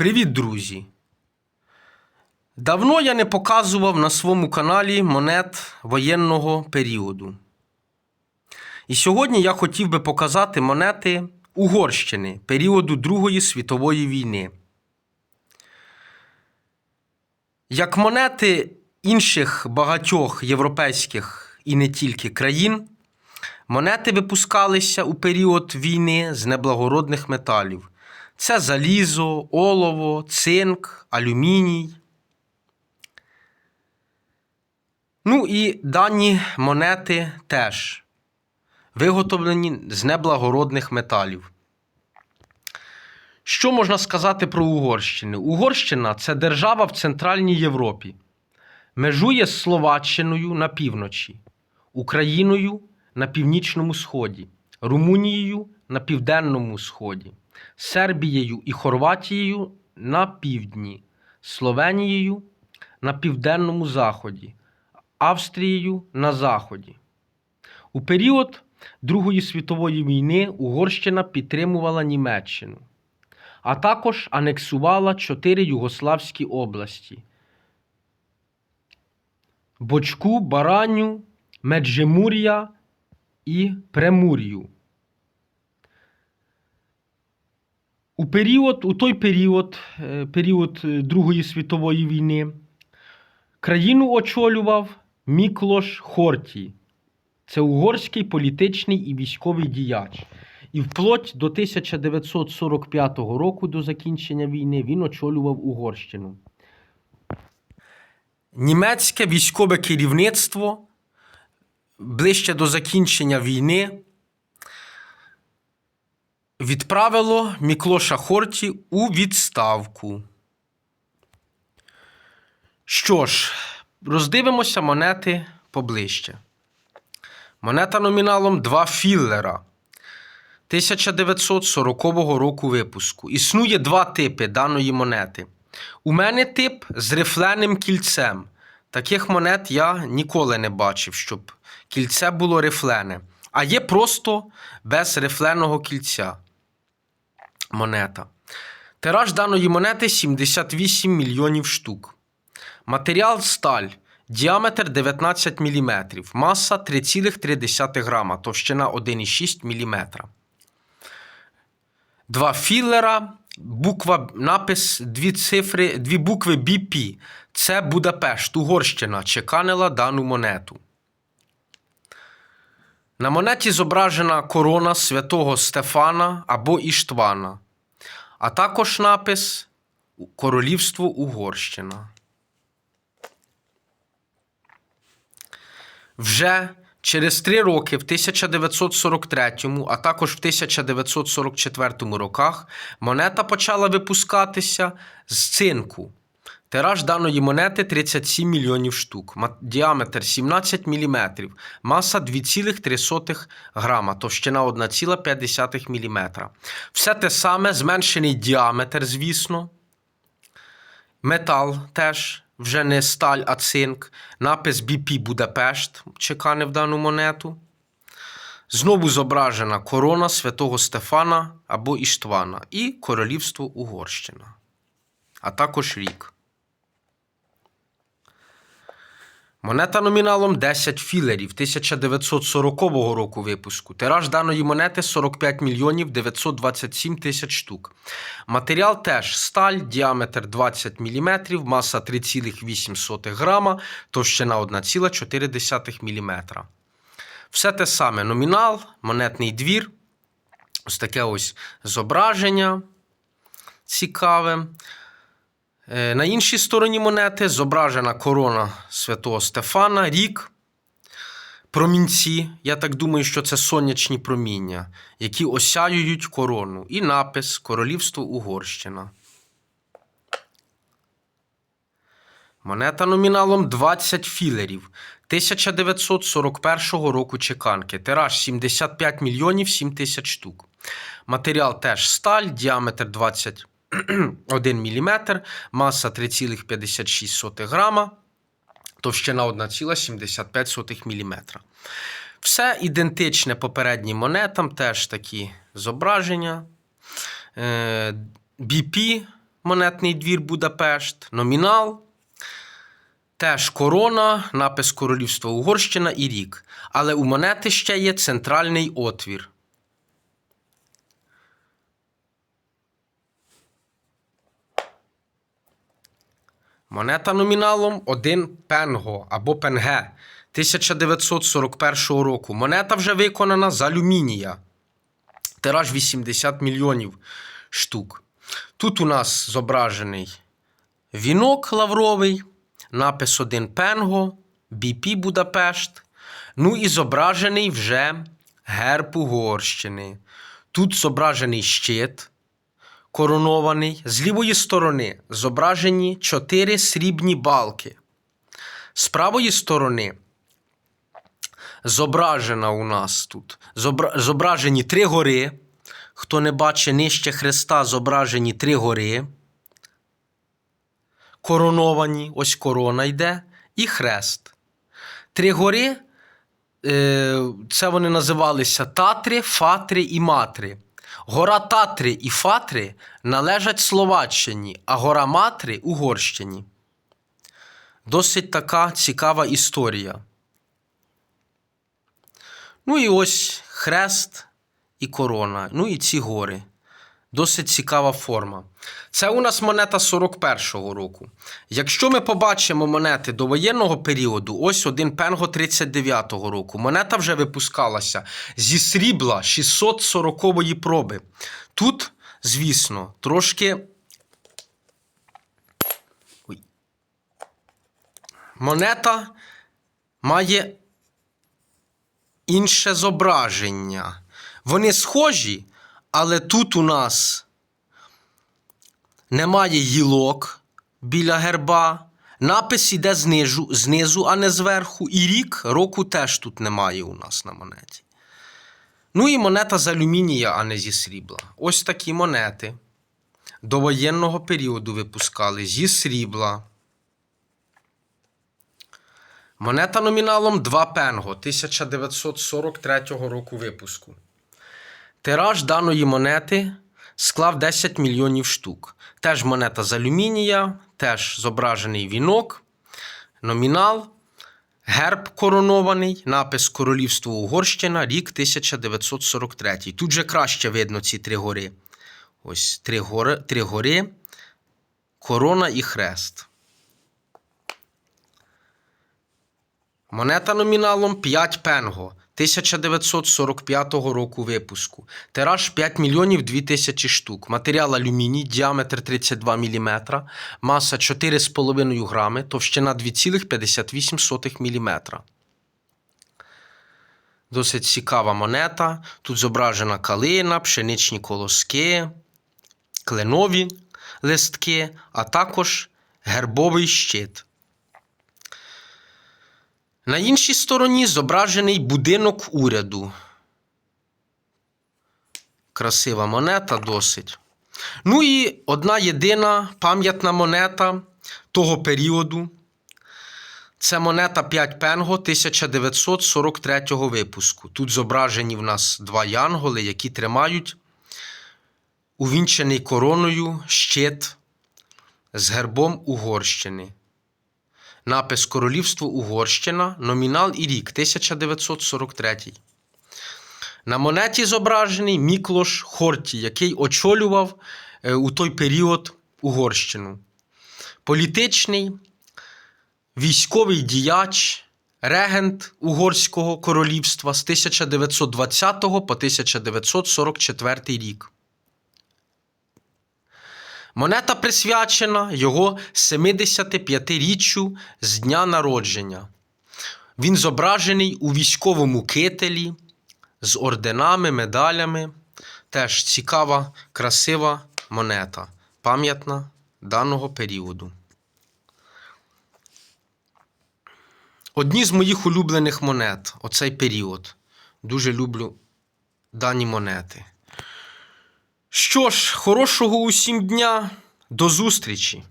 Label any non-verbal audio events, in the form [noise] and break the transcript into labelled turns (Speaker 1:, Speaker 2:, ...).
Speaker 1: Привіт, друзі! Давно я не показував на своєму каналі монет воєнного періоду. І сьогодні я хотів би показати монети Угорщини періоду Другої світової війни. Як монети інших багатьох європейських і не тільки країн, монети випускалися у період війни з неблагородних металів. Це залізо, олово, цинк, алюміній. Ну і дані монети теж виготовлені з неблагородних металів. Що можна сказати про Угорщину? Угорщина це держава в Центральній Європі. Межує з Словаччиною на півночі, Україною на північному сході, Румунією на південному сході, Сербією і Хорватією на півдні, Словенією на південному заході, Австрією на заході. У період Другої світової війни Угорщина підтримувала Німеччину, а також анексувала чотири югославські області: Бочку, Бараню, Меджимур'я і Премур'ю. У період, у той період, е, період е, Другої світової війни, країну очолював Міклош Хорті. Це угорський політичний і військовий діяч. І вплоть до 1945 року, до закінчення війни, він очолював Угорщину. Німецьке військове керівництво ближче до закінчення війни відправило Міклоша Хорті у відставку. Що ж, роздивимося монети поближче. Монета номіналом 2 філлера 1940 року випуску. Існує два типи даної монети. У мене тип з рифленим кільцем. Таких монет я ніколи не бачив, щоб кільце було рифлене. А є просто без рифленого кільця монета. Тираж даної монети 78 мільйонів штук. Матеріал сталь. Діаметр 19 мм, маса 3,3 грама, товщина 1,6 мм. Два філера, буква, напис, дві цифри, дві букви BP. Це Будапешт, Угорщина, чеканила дану монету. На монеті зображена корона святого Стефана або Іштвана, а також напис Королівство Угорщина. Вже через три роки, в 1943, а також в 1944 роках, монета почала випускатися з цинку. Тираж даної монети 37 мільйонів штук, діаметр 17 мм, маса 2,3 грама, товщина 1,5 мм. Все те саме, зменшений діаметр, звісно. Метал теж вже не сталь, а цинк. Напис BP Будапешт чеканив дану монету. Знову зображена корона святого Стефана або Іштвана і Королівство Угорщина, а також рік. Монета номіналом 10 філерів 1940 року випуску. Тираж даної монети 45 мільйонів 927 тисяч штук. Матеріал теж сталь, діаметр 20 мм, маса 3,8 грама, товщина 1,4 мм. Все те саме номінал, монетний двір. Ось таке ось зображення цікаве. Е, На іншій стороні монети зображена корона святого Стефана, рік, промінці. Я так думаю, що це сонячні проміння, які осяюють корону, і напис Королівство Угорщина. Монета номіналом 20 філерів 1941 року чеканки. Тираж 75 мільйонів 7 тисяч штук. Матеріал теж сталь, діаметр [clears throat] 21 мм, маса 3,56 грама, товщина 1,75 мм. Все ідентичне попереднім монетам, теж такі зображення. Е, BP монетний двір Будапешт, номінал. Теж корона, напис Королівства Угорщина і рік. Але у монети ще є центральний отвір. Монета номіналом 1 пенго або пенге 1941 року. Монета вже виконана з алюмінія. Тираж 80 мільйонів штук. Тут у нас зображений вінок лавровий, напис 1 пенго, BP Будапешт. Ну і зображений вже герб Угорщини. Тут зображений щит коронований. З лівої сторони зображені чотири срібні балки. З правої сторони зображена у нас тут зображені три гори. Хто не бачить нижче хреста, зображені три гори. Короновані, ось корона йде, і хрест. Три гори е, це вони називалися Татри, Фатри і Матри. Гора Татри і Фатри належать Словаччині, а гора Матри Угорщині. Досить така цікава історія. Ну і ось хрест і корона. Ну і ці гори. Досить цікава форма. Це у нас монета 41-го року. Якщо ми побачимо монети до воєнного періоду, ось один пенго 39-го року. Монета вже випускалася зі срібла 640-ї проби. Тут, звісно, трошки. Ой. Монета має інше зображення. Вони схожі, але тут у нас немає гілок біля герба. Напис іде знизу, знизу, а не зверху. І рік року теж тут немає у нас на монеті. Ну і монета з алюмінія, а не зі срібла. Ось такі монети до воєнного періоду випускали зі срібла. Монета номіналом 2 пенго 1943 року випуску. Тираж даної монети склав 10 мільйонів штук. Теж монета з алюмінія, теж зображений вінок, номінал, герб коронований, напис Королівство Угорщина, рік 1943. Тут же краще видно ці три гори. Ось три гори, три гори корона і хрест. Монета номіналом 5 пенго 1945 року випуску. Тираж 5 мільйонів 2 тисячі штук. Матеріал алюміній, діаметр 32 мм, маса 4,5 грами, товщина 2,58 мм. Досить цікава монета. Тут зображена калина, пшеничні колоски, кленові листки, а також гербовий щит. На іншій стороні зображений будинок уряду. Красива монета досить. Ну і одна єдина пам'ятна монета того періоду. Це монета 5 пенго 1943 випуску. Тут зображені в нас два янголи, які тримають увінчений короною щит з гербом Угорщини. Напис Королівство Угорщина, номінал і рік 1943. На монеті зображений Міклош Хорті, який очолював е, у той період Угорщину. Політичний, військовий діяч, регент Угорського королівства з 1920 по 1944 рік. Монета присвячена його 75-річчю з дня народження. Він зображений у військовому кителі з орденами, медалями. Теж цікава, красива монета, пам'ятна даного періоду. Одні з моїх улюблених монет оцей період. Дуже люблю дані монети. Що ж, хорошого усім дня, до зустрічі!